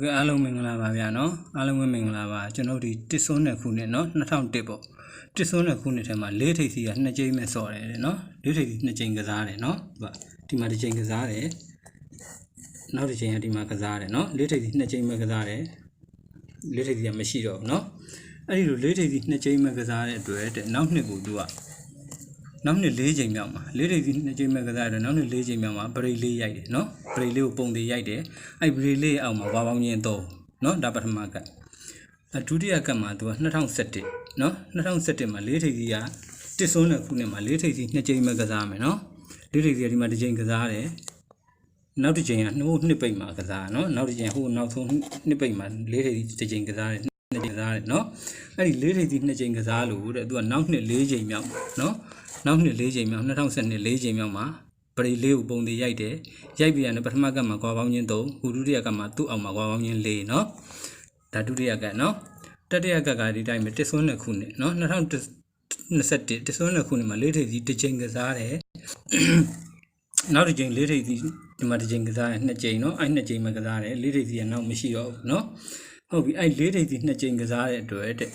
ဟုတ်ကဲ့အားလုံးမင်္ဂလာပါဗျာနော်အားလုံးပဲမင်္ဂလာပါကျွန်တော်ဒီတစ်စွန်းတဲ့ခုနှစ်နော်2001ပေါ့တစ်စွန်းတဲ့ခုနှစ်ထဲမှာလေးထိပ်စီကနှစ်ကြိမ်ပဲစော်တယ်တဲ့နော်လေးထိပ်စီနှစ်ကြိမ်ကစားတယ်နော်ဒီမှာဒီမှာတစ်ကြိမ်ကစားတယ်နောက်တစ်ကြိမ်ကဒီမှာကစားတယ်နော်လေးထိပ်စီနှစ်ကြိမ်ပဲကစားတယ်လေးထိပ်စီကမရှိတော့ဘူးနော်အဲ့ဒီလိုလေးထိပ်စီနှစ်ကြိမ်ပဲကစားတဲ့အတွက်တဲ့နောက်နှစ်ကိုသူက နောက်နှစ်၄ချိန်မြောက်မှာ၄ချိန်နှစ်ချိန်မဲ့ကစားတယ်နောက်နှစ်၄ချိန်မြောက်မှာဘရိတ်လေးရိုက်တယ်နော်ဘရိတ်လေးကိုပုံသေးရိုက်တယ်အဲ့ဘရိတ်လေးအောက်မှာဝါပေါင်းချင်းသုံးနော်ဒါပထမကတ်အဒုတိယကတ်မှာသူက2017နော်2017မှာ၄ချိန်စီကတစ်စွန်းတဲ့ခုနှစ်မှာ၄ချိန်စီနှစ်ချိန်မဲ့ကစားမယ်နော်၄ချိန်စီကဒီမှာတစ်ချိန်ကစားတယ်နောက်တစ်ချိန်ကနှိုးနှစ်ပိတ်မှာကစားနော်နောက်တစ်ချိန်ဟိုနောက်ဆုံးနှစ်ပိတ်မှာ၄ချိန်စီတစ်ချိန်ကစားတယ်နှ စ်ချိန်ကစားတယ်နော်အဲ့ဒီ၄ချိန်စီနှစ်ချိန်ကစားလို့တဲ့သူကနောက်နှစ်၄ချိန်မြောက်နော်နောက်နှစ်၄ချိန်မြောက်2012၄ချိန်မြောက်မှာပရိလေးကိုပုံသေးရိုက်တယ်ရိုက်ပြီးရတယ်ပထမကမှာကွာပေါင်းချင်း3ဟိုဒုတိယကမှာသူ့အောင်မှာကွာပေါင်းချင်း4နော်ဒါဒုတိယကနော်တတိယကကဒီတိုင်းပဲတစ်စွန်းနှစ်ခုနှစ်နော်2021တစ်စွန်းနှစ်ခုနှစ်မှာလေးထိပ်စီတစ်ချိန်ကစားတယ်နောက်တစ်ချိန်လေးထိပ်စီဒီမှာတစ်ချိန်ကစားတယ်နှစ်ချိန်နော်အဲ့နှစ်ချိန်မှကစားတယ်လေးထိပ်စီကနောက်မရှိတော့ဘူးနော် ဟုတ်ပြီအဲ့လေးထိပ်စီနှစ်ချိန်ကစားတဲ့အတွက်တဲ့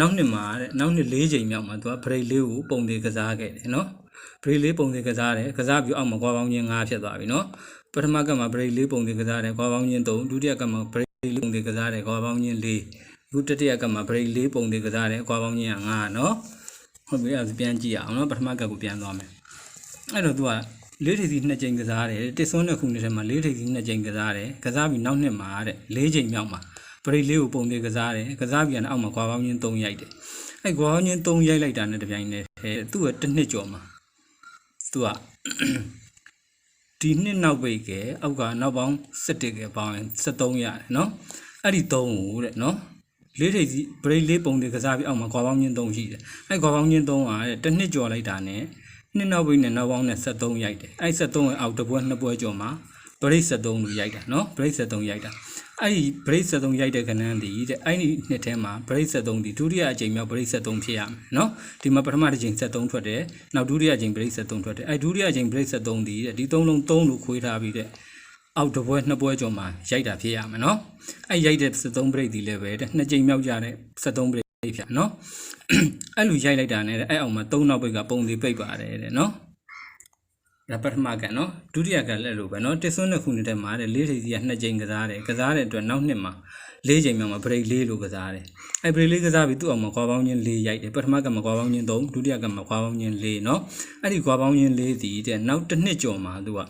နောက်နှစ်မှာတဲ့နောက်နှစ်၄ချိန်မြောက်မှာသူကဘရိတ်လေးကိုပုံသေးကစားခဲ့တယ်နော်ဘရိတ်လေးပုံသေးကစားတယ်ကစားပြီးအောက်မှာကွာပေါင်းချင်း၅ဖြစ်သွားပြီနော်ပထမကမှာဘရိတ်လေးပုံသေးကစားတယ်ကွာပေါင်းချင်း၃ဒုတိယကမှာဘရိတ်လေးပုံသေးကစားတယ်ကွာပေါင်းချင်း၄အခုတတိယကမှာဘရိတ်လေးပုံသေးကစားတယ်ကွာပေါင်းချင်း၅နော်ဟုတ်ပြီအဲ့ဒါပြန်ကြည့်ရအောင်နော်ပထမကကိုပြန်သွားမယ်အဲ့တော့သူကလေးထိပ်စီနှစ်ကြိမ်ကစားတယ်တစ်စွန်းနှစ်ခုနှစ်ထဲမှာလေးထိပ်စီနှစ်ကြိမ်ကစားတယ်ကစားပြီးနောက်နှစ်မှာတဲ့၄ကြိမ်မြောက်မှာ ပရိတ်လေးကိုပုံသေးကစားတယ်ကစားပြန်အောက်မှာကွာပေါင်းချင်း၃ရိုက်တယ်အဲ့ကွာပေါင်းချင်း၃ရိုက်လိုက်တာနဲ့တပြိုင်တည်းသူ့ရဲ့တစ်နှစ်ကျော်မှာသူကဒီနှစ်နောက်ပိတ်ကအောက်ကနောက်ပေါင်း17ကပေါင်းရင်73ရတယ်နော်အဲ့ဒီ3ကိုတဲ့နော်လေးထိပ်စီဘရိတ်လေးပုံသေးကစားပြီးအောက်မှာကွာပေါင်းချင်း3ရှိတယ်အဲ့ကွာပေါင်းချင်း3ကတဲ့တစ်နှစ်ကျော်လိုက်တာနဲ့နှစ်နောက်ပိတ်နဲ့နောက်ပေါင်းနဲ့73ရိုက်တယ်အဲ့73ရဲ့အောက်တစ်ပွဲနှစ်ပွဲကျော်မှာဘရိတ်73လို့ရိုက်တာနော်ဘရိတ်73ရိုက်တာ အဲ့ဒီ break 73ရိုက်တဲ့ခဏန်းဒီတဲ့အဲ့ဒီနှစ်ထဲမှာ break 73ဒီဒုတိယအကြိမ်မြောက် break 73ဖြစ်ရမယ်เนาะဒီမှာပထမတစ်ကြိမ်73ထွက်တယ်နောက်ဒုတိယအကြိမ် break 73ထွက်တယ်အဲ့ဒုတိယအကြိမ် break 73ဒီတဲ့ဒီသုံးလုံး3လို့ခွေးထားပြီးတဲ့အောက်တစ်ပွဲနှစ်ပွဲကျော်မှာရိုက်တာဖြစ်ရမယ်เนาะအဲ့ရိုက်တဲ့73 break ဒီလည်းပဲတဲ့နှစ်ကြိမ်မြောက်ကြတဲ့73 break ဖြစ်เนาะအဲ့လိုရိုက်လိုက်တာနဲ့အဲ့အောင်မှာ3နောက်ပိတ်ကပုံသေးပိတ်ပါတယ်တဲ့เนาะ ဒါပထမကနော်ဒုတိယကလည်းလို့ပဲနော်တစ်စွန်းနှစ်ခုနှစ်ထဲမှာတဲ့လေးထိပ်စီကနှစ်ကြိမ်ကစားတယ်ကစားတဲ့အတွက်နောက်နှစ်မှာလေးကြိမ်မြောက်မှာဘရိတ်လေးလို့ကစားတယ်အဲဘရိတ်လေးကစားပြီးသူ့အောင်မှာကွာပေါင်းချင်းလေးရိုက်တယ်ပထမကမှာကွာပေါင်းချင်း3ဒုတိယကမှာကွာပေါင်းချင်း4နော်အဲ့ဒီကွာပေါင်းချင်း4ဒီတဲ့နောက်တစ်နှစ်ကျော်မှာသူက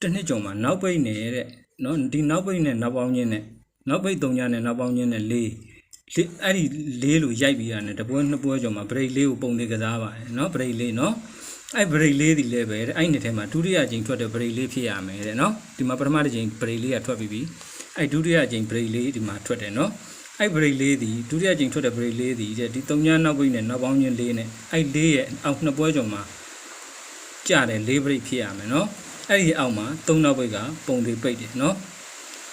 တစ်နှစ်ကျော်မှာနောက်ပိတ်နေတဲ့နော်ဒီနောက်ပိတ်နဲ့နောက်ပေါင်းချင်းနဲ့နောက်ပိတ်3ညနဲ့နောက်ပေါင်းချင်းနဲ့4လေးအဲ့ဒီလေးလို့ရိုက်ပြီးရတယ်တပွဲနှစ်ပွဲကျော်မှာဘရိတ်လေးကိုပုံသေးကစားပါတယ်နော်ဘရိတ်လေးနော်အဲ့ဘ ရိတ်လေးဒီလည်းပဲတဲ့အဲ့နှစ်ထဲမှာဒုတိယကြိမ်ထွက်တဲ့ဘရိတ်လေးဖြစ်ရမယ်တဲ့နော်ဒီမှာပထမတစ်ကြိမ်ဘရိတ်လေးကထွက်ပြီးပြီအဲ့ဒုတိယကြိမ်ဘရိတ်လေးဒီမှာထွက်တယ်နော်အဲ့ဘရိတ်လေးဒီဒုတိယကြိမ်ထွက်တဲ့ဘရိတ်လေးဒီတဲ့ဒီ၃ညနောက်ပိတ်နဲ့နောက်ပေါင်းချင်းလေးနဲ့အဲ့လေးရဲ့အောက်နှစ်ပွဲကျော်မှာကျတယ်လေးဘရိတ်ဖြစ်ရမယ်နော်အဲ့ဒီအောက်မှာ၃နောက်ပိတ်ကပုံသေးပိတ်တယ်နော်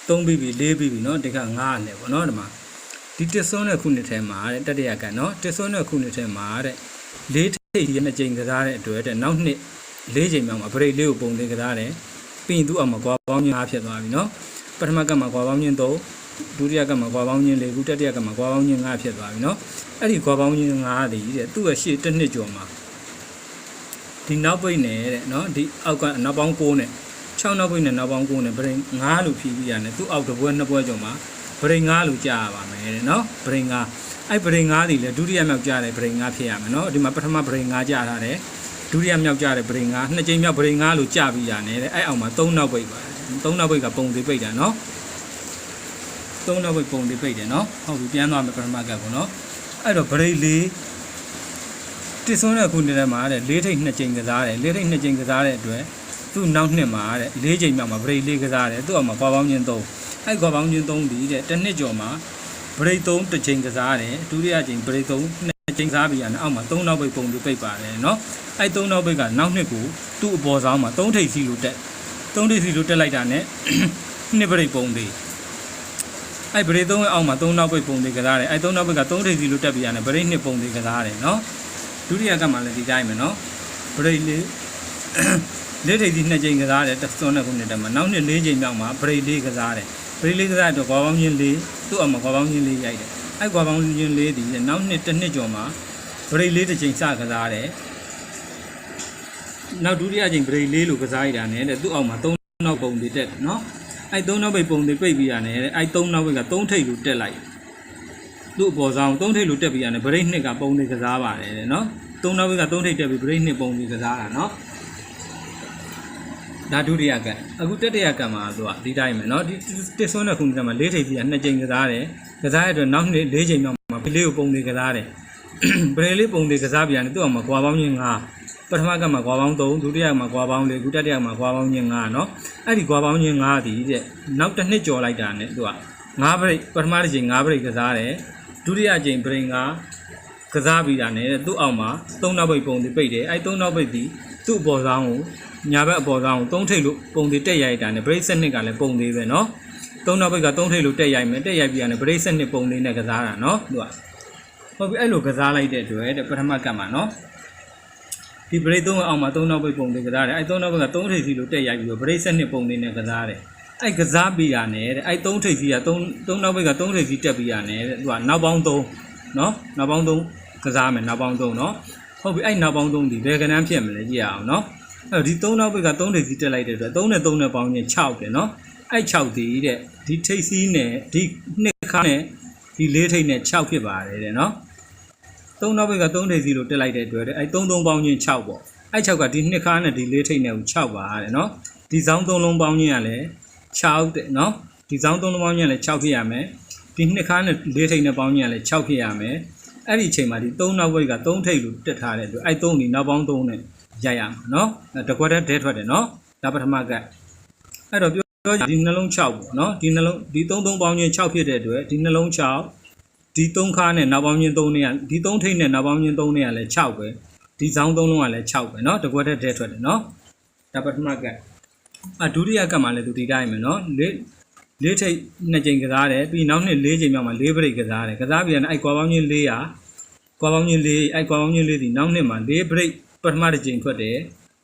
၃ပြီးပြီ၄ပြီးပြီနော်ဒီက9နဲ့ပေါ့နော်ဒီမှာဒီတစ်စွန်းတဲ့ခုနှစ်ထဲမှာတဲ့တတိယကနော်တစ်စွန်းတဲ့ခုနှစ်ထဲမှာတဲ့လေး ထိပ်ရနှစ်ကြိမ်ကစားတဲ့အတွက်တဲ့နောက်နှစ်၄ကြိမ်မြောက်မှာဘရိတ်လေးကိုပုံသေးကစားတယ်ပြီးရင်သူ့အောင်မှာကွာပေါင်းချင်း၅ဖြစ်သွားပြီနော်ပထမကမှာကွာပေါင်းချင်း၃ဒုတိယကမှာကွာပေါင်းချင်း၄ခုတတိယကမှာကွာပေါင်းချင်း၅ဖြစ်သွားပြီနော်အဲ့ဒီကွာပေါင်းချင်း၅တည်းတဲ့သူ့ရဲ့ရှေ့တစ်နှစ်ကျော်မှာဒီနောက်ပိတ်နဲ့တဲ့နော်ဒီအောက်ကနောက်ပေါင်း6နဲ့6နောက်ပိတ်နဲ့နောက်ပေါင်း9နဲ့ဗရိတ်9လို့ဖြီးပြီးရတယ်သူ့အောက်တစ်ပွဲနှစ်ပွဲကျော်မှာဗရိတ်9လို့ကြားရပါမယ်တဲ့နော်ဗရိတ်9 အဲ့ဗရိန်9ဒီလေဒုတိယမြောက်ကြတဲ့ဗရိန်9ဖြစ်ရမယ်နော်ဒီမှာပထမဗရိန်9ကြထားတယ်ဒုတိယမြောက်ကြတဲ့ဗရိန်9နှစ်ကြိမ်မြောက်ဗရိန်9လို့ကြပြီးရတယ်တဲ့အဲ့အောင်မှာ3နောက်ပိတ်ပါတယ်3နောက်ပိတ်ကပုံသေးပိတ်တာနော်3နောက်ပိတ်ပုံသေးပိတ်တယ်နော်ဟုတ်ပြီပြန်သွားမယ်ပထမကပေါ့နော်အဲ့တော့ဗရိန်လေးတစ်စွန်းတဲ့ခုနှစ်ထဲမှာတဲ့၄ထိပ်နှစ်ကြိမ်ကစားတယ်၄ထိပ်နှစ်ကြိမ်ကစားတဲ့အတွက်သူ့နောက်နှစ်မှာတဲ့၄ကြိမ်မြောက်မှာဗရိန်လေးကစားတယ်သူ့အောင်မှာကွာပေါင်းချင်း3အဲ့ကွာပေါင်းချင်း3ဒီတဲ့တစ်နှစ်ကျော်မှာ ဘရိတ်သုံးတစ်ချိန်ကစားတယ်ဒုတိယချိန်ဘရိတ်သုံးနှစ်ချိန်စားပြီးရအောင်မှာသုံးနောက်ပိတ်ပုံလိုပိတ်ပါတယ်နော်အဲ့သုံးနောက်ပိတ်ကနောက်နှစ်ကိုသူ့အပေါ်ဆောင်မှာသုံးထိပ်စီလိုတက်သုံးထိပ်စီလိုတက်လိုက်တာနဲ့နှစ်ဘရိတ်ပုံသေးအဲ့ဘရိတ်သုံးရဲ့အောက်မှာသုံးနောက်ပိတ်ပုံသေးကစားတယ်အဲ့သုံးနောက်ပိတ်ကသုံးထိပ်စီလိုတက်ပြီးရတယ်ဘရိတ်နှစ်ပုံသေးကစားတယ်နော်ဒုတိယကမှလည်းဒီတိုင်းပဲနော်ဘရိတ်လေးလက်ထိပ်စီနှစ်ချိန်ကစားတယ်တစ်စွန်းနဲ့ခုနှစ်တက်မှာနောက်နှစ်လေးချိန်မြောက်မှာဘရိတ်လေးကစားတယ် ရိလေးကစားတော့ကွာပေါင်းချင်းလေးသူ့အမကွာပေါင်းချင်းလေးရိုက်တယ်အဲ့ကွာပေါင်းချင်းလေးဒီနောက်နှစ်တစ်နှစ်ကျော်မှာပရိလေးတစ်ချိန်စကစားတယ်နောက်ဒုတိယချိန်ပရိလေးလိုကစားရတာနဲ့တဲ့သူ့အောက်မှာ၃နောက်ပုံတွေတက်တယ်နော်အဲ့၃နောက်ပိတ်ပုံတွေပိတ်ပြီးရတယ်တဲ့အဲ့၃နောက်ပိတ်က၃ထိပ်လိုတက်လိုက်သူ့အပေါ်ဆောင်၃ထိပ်လိုတက်ပြီးရတယ်ပရိနှစ်ကပုံတွေကစားပါတယ်တဲ့နော်၃နောက်ပိတ်က၃ထိပ်တက်ပြီးပရိနှစ်ပုံတွေကစားတာနော် ဒါဒုတိယကတ်အခုတတိယကတ်မှာသူကဒီတိုင်းပဲเนาะဒီတစ်ဆွန်းတဲ့ခုနှစ်မှာ၄ထိပ်ပြီးနှစ်ကြိမ်ကစားတယ်ကစားရတဲ့နောက်နှစ်၄ကြိမ်မြောက်မှာပလေးကိုပုံတွေကစားတယ်ပလေးလေးပုံတွေကစားပြန်တယ်သူ့အောင်မှာကွာပေါင်းချင်း၅ပထမကတ်မှာကွာပေါင်း3ဒုတိယမှာကွာပေါင်း4အခုတတိယမှာကွာပေါင်းချင်း5เนาะအဲ့ဒီကွာပေါင်းချင်း5ဒီတဲ့နောက်တစ်နှစ်ကျော်လိုက်တာ ਨੇ သူက5ဘရိတ်ပထမတစ်ချိန်5ဘရိတ်ကစားတယ်ဒုတိယချိန်ဘရိတ်5ကစားပြီးတာ ਨੇ သူ့အောင်မှာ3နောက်ဘိတ်ပုံတွေပိတ်တယ်အဲ့3နောက်ဘိတ်ဒီသူ့အပေါ်ဆောင်ကို ညာဘက်အပေါ်ကောင်သုံးထိပ်လို့ပုံသေးတက်ရိုက်တာနဲ့ break set နှစ်ကလည်းပုံသေးပဲเนาะသုံးနောက်ဘက်ကသုံးထိပ်လို့တက်ရိုက်မယ်တက်ရိုက်ပြီးရတယ် break set နှစ်ပုံသေးနဲ့ကစားတာเนาะသူကဟုတ်ပြီအဲ့လိုကစားလိုက်တဲ့အတွက်တဲ့ပထမကတ်မှာเนาะဒီ break သုံးအောင်မှာသုံးနောက်ဘက်ပုံသေးကစားတယ်အဲ့သုံးနောက်ဘက်ကသုံးထိပ်စီလို့တက်ရိုက်ပြီးတော့ break set နှစ်ပုံသေးနဲ့ကစားတယ်အဲ့ကစားပြီးရတယ်တဲ့အဲ့သုံးထိပ်စီကသုံးသုံးနောက်ဘက်ကသုံးထိပ်စီတက်ပြီးရတယ်တဲ့သူကနောက်ပေါင်းသုံးเนาะနောက်ပေါင်းသုံးကစားမယ်နောက်ပေါင်းသုံးเนาะဟုတ်ပြီအဲ့နောက်ပေါင်းသုံးဒီဘယ်ကဏ္ဍဖြစ်မလဲကြည့်ရအောင်เนาะ အဲ့တော့ဒီ3နောက်ဘက်က3ထိပ်စီတက်လိုက်တဲ့အတွက်3နဲ့3နဲ့ပေါင်းရင်6တယ်နော်အဲ့6ဒီတဲ့ဒီထိပ်စီးနဲ့ဒီနှစ်ခါနဲ့ဒီလေးထိပ်နဲ့6ဖြစ်ပါတယ်တဲ့နော်3နောက်ဘက်က3ထိပ်စီလို့တက်လိုက်တဲ့အတွက်တဲ့အဲ့3 3ပေါင်းရင်6ပေါ့အဲ့6ကဒီနှစ်ခါနဲ့ဒီလေးထိပ်နဲ့ကို6ပါတဲ့နော်ဒီစောင်း3လုံးပေါင်းရင်ကလည်း6တဲ့နော်ဒီစောင်း3လုံးပေါင်းရင်လည်း6ဖြစ်ရမယ်ဒီနှစ်ခါနဲ့လေးထိပ်နဲ့ပေါင်းရင်ကလည်း6ဖြစ်ရမယ်အဲ့ဒီအချိန်မှာဒီ3နောက်ဘက်က3ထိပ်လို့တက်ထားတဲ့အတွက်အဲ့3ဒီနောက်ပေါင်း3နဲ့ ရိုက်ရမှာနော်တကွက်တဲ့ဒဲထွက်တယ်နော်ဒါပထမကအဲ့တော့ပြောပြောဒီနှလုံး6ပေါ့နော်ဒီနှလုံးဒီ3 3ပေါင်းချင်း6ဖြစ်တဲ့အတွက်ဒီနှလုံး6ဒီ3ခါနဲ့နောက်ပေါင်းချင်း3နဲ့ကဒီ3ထိပ်နဲ့နောက်ပေါင်းချင်း3နဲ့ကလည်း6ပဲဒီဇောင်း3လုံးကလည်း6ပဲနော်တကွက်တဲ့ဒဲထွက်တယ်နော်ဒါပထမကအဒုတိယကမှာလည်းသူဒီတိုင်းပဲနော်လေးလေးထိပ်နှစ်ကြိမ်ကစားတယ်ပြီးနောက်နှစ်၄ကြိမ်မြောက်မှာ၄ဘရိတ်ကစားတယ်ကစားပြီးရင်အဲ့ကွာပေါင်းချင်း400ကွာပေါင်းချင်း4အဲ့ကွာပေါင်းချင်း4ဒီနောက်နှစ်မှာ၄ဘရိတ် ပထမတစ်ကြိမ်ထွက်တယ်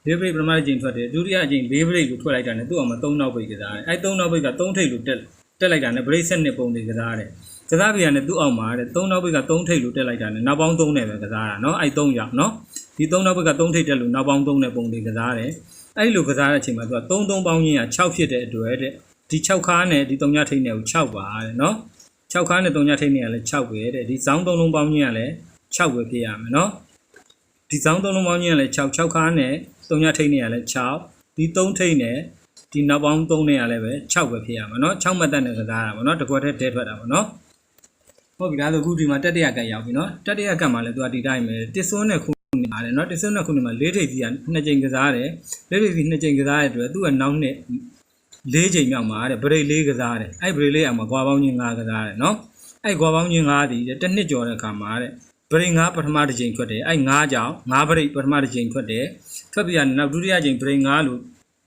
ဘေးဘရိတ်ပထမတစ်ကြိမ်ထွက်တယ်ဒုတိယအကြိမ်ဘေးဘရိတ်ကိုထွက်လိုက်တာနဲ့သူ့အောင်မ၃နောက်ဘရိတ်ကစားတယ်အဲ၃နောက်ဘရိတ်က၃ထိပ်လို့တက်တက်လိုက်တာနဲ့ဘရိတ်ဆက်နှစ်ပုံတွေကစားတယ်ကစားပြရနဲ့သူ့အောင်မှာတဲ့၃နောက်ဘက်က၃ထိပ်လို့တက်လိုက်တာနဲ့နောက်ပေါင်း၃နဲ့ပဲကစားတာနော်အဲ့၃ရောက်နော်ဒီ၃နောက်ဘက်က၃ထိပ်တက်လို့နောက်ပေါင်း၃နဲ့ပုံတွေကစားတယ်အဲ့လိုကစားတဲ့အချိန်မှာသူက3 3ပေါင်းရင်းက6ဖြစ်တဲ့အတွက်တဲ့ဒီ6ခါနဲ့ဒီ3ညထိပ်နဲ့ကို6ပါတဲ့နော်6ခါနဲ့3ညထိပ်နဲ့ကလည်း6ပဲတဲ့ဒီဇောင်း3လုံးပေါင်းရင်းကလည်း6ပဲဖြစ်ရမယ်နော် ဒီစောင်းသုံးလုံးပေါင်းကြီးကလည်း6 6ခါနဲ့3ညထိတ်နေရလဲ6ဒီ3ထိတ်နဲ့ဒီနောက်ပေါင်း3နဲ့ရလဲပဲ6ပဲဖြစ်ရမှာเนาะ6မှတ်တက်နဲ့ကစားတာပေါ့เนาะတစ်ခွက်တည်းတဲထွက်တာပေါ့เนาะဟုတ်ပြီဒါဆိုအခုဒီမှာတတိယကတ်ရောက်ပြီเนาะတတိယကတ်မှာလည်းသူကဒီတိုင်းပဲတစ်စွန်းနဲ့ခုနေပါတယ်เนาะတစ်စွန်းနဲ့ခုနေမှာ၄ထိတ်ကြီးကနှစ်ကြိမ်ကစားတယ်၄ထိတ်ကြီးနှစ်ကြိမ်ကစားတဲ့အတွက်သူကနောက်နှစ်၄ချိန်မြောက်မှာတဲ့ဗရိတ်လေးကစားတယ်အဲ့ဗရိတ်လေးအောင်မှာကွာပေါင်းချင်း၅ကစားတယ်เนาะအဲ့ကွာပေါင်းချင်း၅ဒီတစ်နှစ်ကျော်တဲ့အခါမှာတဲ့ ဗရိတ်၅ပထမတစ်ချိန်ထွက်တယ်အဲ့၅ကြောင့်၅ဗရိတ်ပထမတစ်ချိန်ထွက်တယ်ထွက်ပြီးရနောက်ဒုတိယချိန်ဗရိတ်၅လို့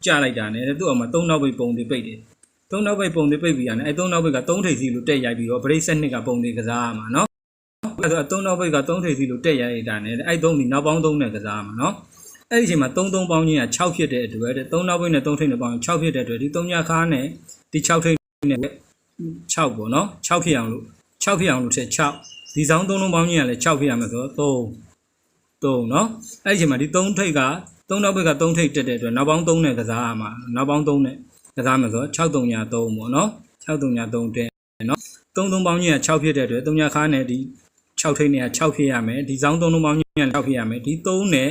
ကြာလိုက်တာ ਨੇ သူ့အောင်မှာ၃နောက်ပိတ်ပုံတွေပိတ်တယ်၃နောက်ပိတ်ပုံတွေပိတ်ပြီးရတယ်အဲ့၃နောက်ပိတ်က၃ထိပ်စီလို့တက်ရိုက်ပြီးတော့ဗရိတ်၁၂ကပုံတွေကစားရမှာနော်အဲ့တော့၃နောက်ပိတ်က၃ထိပ်စီလို့တက်ရိုက်တာ ਨੇ အဲ့၃ဒီနောက်ပေါင်း၃နဲ့ကစားရမှာနော်အဲ့ဒီအချိန်မှာ3 3ပေါင်းချင်းက6ဖြစ်တဲ့အတွက်တဲ့3နောက်ပိတ်နဲ့3ထိပ်နဲ့ပေါင်း6ဖြစ်တဲ့အတွက်ဒီ3ညခါနဲ့ဒီ6ထိပ်နဲ့6ပေါ့နော်6ဖြစ်အောင်လို့6ဖြစ်အောင်လို့ထည့်6 ဒီဆောင်3လုံးပေါင်းချင်းကလည်း6ဖြစ်ရမယ်ဆိုတော့3 3เนาะအဲ့ဒီအချိန်မှာဒီ3ထိပ်က3နောက်ဘက်က3ထိပ်တက်တဲ့အတွက်နောက်ပေါင်း3နဲ့ကစားရမှာနောက်ပေါင်း3နဲ့ကစားမယ်ဆိုတော့6 3ညာ3ပေါ့เนาะ6 3ညာ3တက်เนาะ3 3ပေါင်းချင်းက6ဖြစ်တဲ့အတွက်3ညခါနဲ့ဒီ6ထိပ်နဲ့က6ဖြစ်ရမယ်ဒီဆောင်3လုံးပေါင်းချင်းက6ဖြစ်ရမယ်ဒီ3နဲ့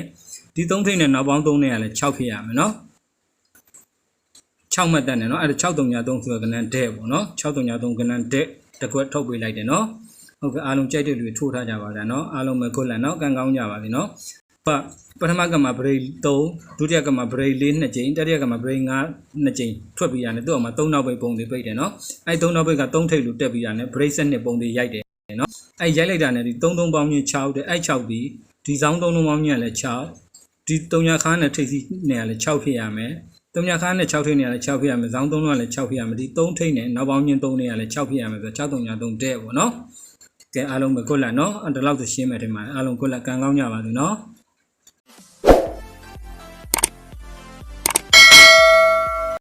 ဒီ3ထိပ်နဲ့နောက်ပေါင်း3နဲ့ကလည်း6ဖြစ်ရမယ်เนาะ6မှတ်တက်နေเนาะအဲ့ဒါ6 3ညာ3ဆိုတော့ကဏ္ဍတဲ့ပေါ့เนาะ6 3ညာ3ကဏ္ဍတဲ့တစ်ခွက်ထုတ်ပေးလိုက်တယ်เนาะ ဟုတ်ကဲ့အားလုံးကြိုက်တဲ့လူတွေထိုးထားကြပါဗျာနော်အားလုံးပဲခွတ်လန်နော်ကံကောင်းကြပါစေနော်ဟုတ်ပထမကမှာ break 3ဒုတိယကမှာ break 4နှစ်ကြိမ်တတိယကမှာ break 5နှစ်ကြိမ်ထွက်ပြီးရတယ်သူ့အောင်မှာ3နောက်ပိတ်ပုံတွေပိတ်တယ်နော်အဲ3နောက်ပိတ်က3ထိပ်လို့တက်ပြီးရတယ် break 7နှစ်ပုံတွေရိုက်တယ်နော်အဲရိုက်လိုက်တာနဲ့ဒီ3 3ပေါင်းချင်း6တဲ့အဲ6ပြီးဒီဆောင်3 3ပေါင်းချင်းကလည်း6ဒီ3ညခါနဲ့ထိပ်စီနဲ့ကလည်း6ဖြစ်ရမယ်3ညခါနဲ့6ထိပ်နဲ့ကလည်း6ဖြစ်ရမယ်ဇောင်း3လုံးကလည်း6ဖြစ်ရမယ်ဒီ3ထိပ်နဲ့နောက်ပေါင်းချင်း3နဲ့ကလည်း6ဖြစ်ရမယ်ဆိုတော့6 3ည3တဲ့ပေါ့နော် ကဲအားလုံးပဲကိုလက်နော်အဲ့ဒါလောက်ဆိုရှင်းမယ်ထင်ပါတယ်အားလုံးကိုလက်ကန်ကောင်းကြပါစေနော်